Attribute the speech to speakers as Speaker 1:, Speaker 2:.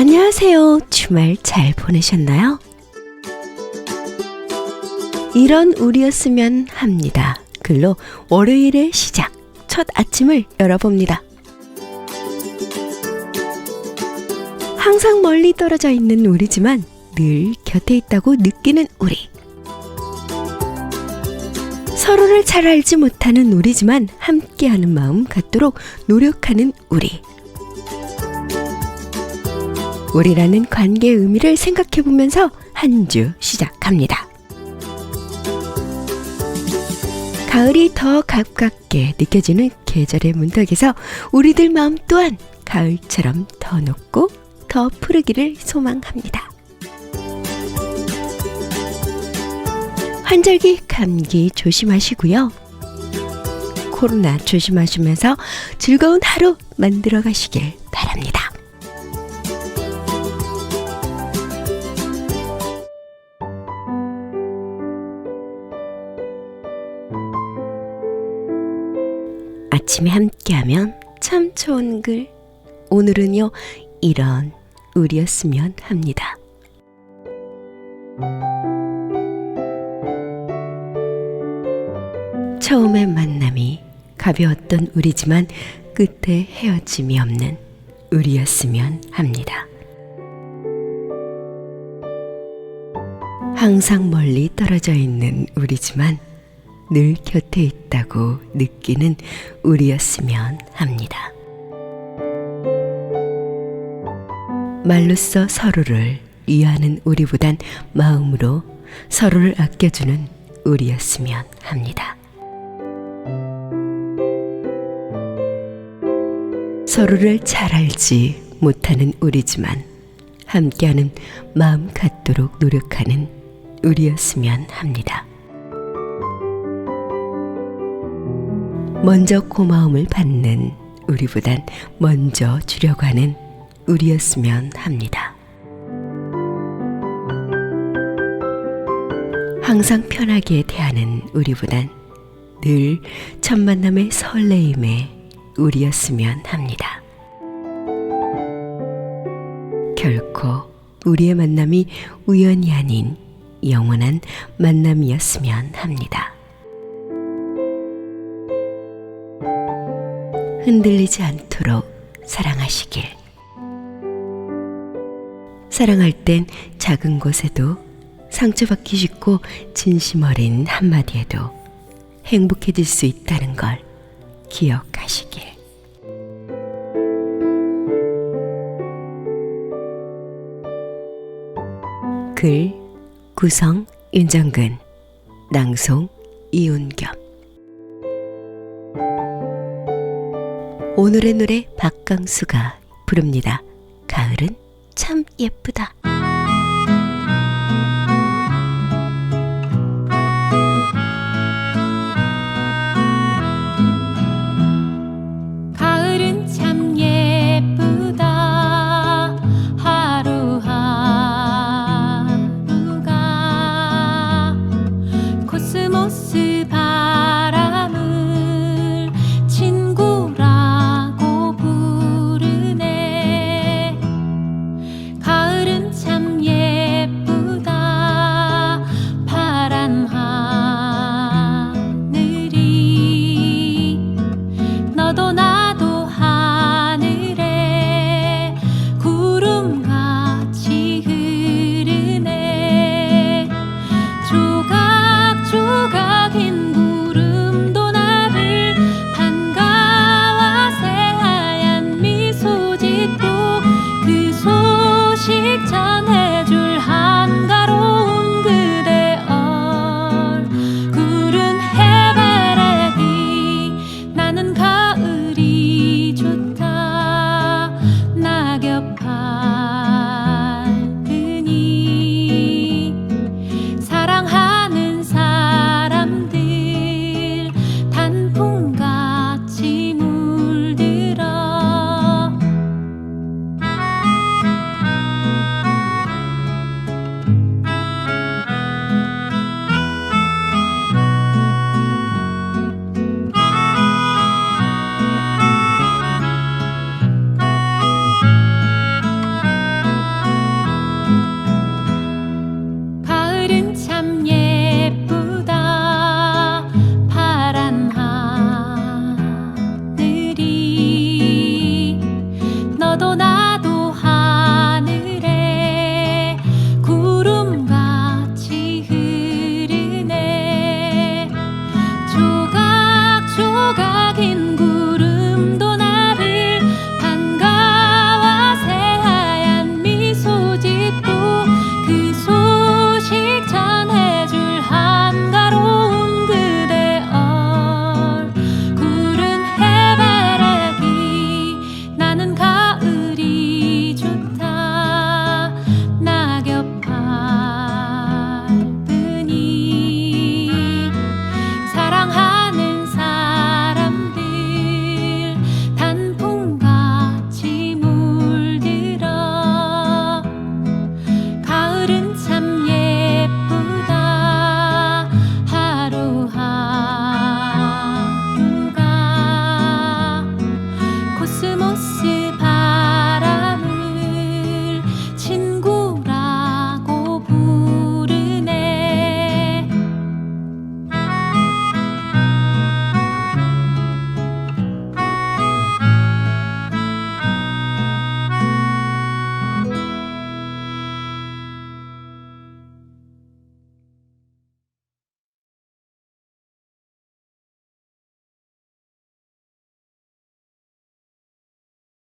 Speaker 1: 안녕하세요. 주말 잘 보내셨나요? 이런 우리였으면 합니다. 글로 월요일의 시작, 첫 아침을 열어봅니다. 항상 멀리 떨어져 있는 우리지만 늘 곁에 있다고 느끼는 우리. 서로를 잘 알지 못하는 우리지만 함께하는 마음 갖도록 노력하는 우리. 우리라는 관계의 의미를 생각해 보면서 한 주 시작합니다. 가을이 더 가깝게 느껴지는 계절의 문턱에서 우리들 마음 또한 가을처럼 더 높고 더 푸르기를 소망합니다. 환절기 감기 조심하시고요. 코로나 조심하시면서 즐거운 하루 만들어 가시길 바랍니다. 아침에 함께하면 참 좋은 글. 오늘은요, 이런 우리였으면 합니다. 처음의 만남이 가벼웠던 우리지만 끝에 헤어짐이 없는 우리였으면 합니다. 항상 멀리 떨어져 있는 우리지만 늘 곁에 있다고 느끼는 우리였으면 합니다. 말로써 서로를 위하는 우리보단 마음으로 서로를 아껴주는 우리였으면 합니다. 서로를 잘 알지 못하는 우리지만 함께하는 마음 갖도록 노력하는 우리였으면 합니다. 먼저 고마움을 받는 우리보단 먼저 주려고 하는 우리였으면 합니다. 항상 편하게 대하는 우리보단 늘 첫 만남의 설레임에 우리였으면 합니다. 결코 우리의 만남이 우연이 아닌 영원한 만남이었으면 합니다. 흔들리지 않도록 사랑하시길. 사랑할 땐 작은 것에도 상처받기 쉽고 진심 어린 한마디에도 행복해질 수 있다는 걸 기억하시길. 글 구성 윤정근 낭송 이윤겸 오늘의 노래 박강수가 부릅니다. 가을은 참 예쁘다.